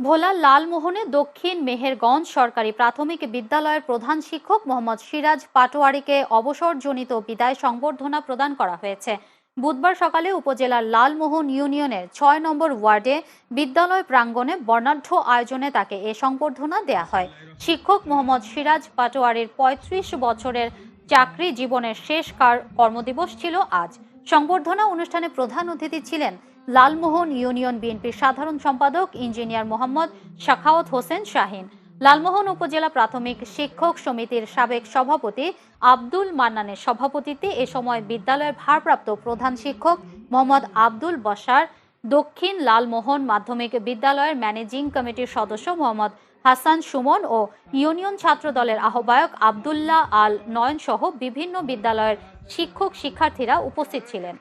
ভোলা লালমোহনে দক্ষিণ মেহেরগঞ্জ সরকারি প্রাথমিক বিদ্যালয়ের প্রধান শিক্ষক মোহাম্মদ সিরাজ পাটোয়ারিকে অবসরজনিত বিদায় সংবর্ধনা প্রদান করা হয়েছে। বুধবার সকালে উপজেলার লালমোহন ইউনিয়নের ছয় নম্বর ওয়ার্ডে বিদ্যালয় প্রাঙ্গণে বর্ণাঢ্য আয়োজনে তাকে এ সংবর্ধনা দেয়া হয়। শিক্ষক মোহাম্মদ সিরাজ পাটোয়ারির পঁয়ত্রিশ বছরের চাকরি জীবনের শেষ কার- কর্মদিবস ছিল আজ। সংবর্ধনা অনুষ্ঠানে প্রধান অতিথি ছিলেন লালমোহন ইউনিয়ন বিএনপির সাধারণ সম্পাদক ইঞ্জিনিয়ার মোহাম্মদ শাখাওয়াত হোসেন শাহিন। লালমোহন উপজেলা প্রাথমিক শিক্ষক সমিতির সাবেক সভাপতি আব্দুল মান্নানের সভাপতিত্বে এ সময় বিদ্যালয়ের ভারপ্রাপ্ত প্রধান শিক্ষক মোহাম্মদ আব্দুল বসার দক্ষিণ লালমোহন মাধ্যমিক বিদ্যালয়ের ম্যানেজিং কমিটির সদস্য মোহাম্মদ হাসান সুমন ও ইউনিয়ন ছাত্র দলের আহ্বায়ক আবদুল্লাহ আল নয়ন সহ বিভিন্ন বিদ্যালয়ের শিক্ষক শিক্ষার্থীরা উপস্থিত ছিলেন।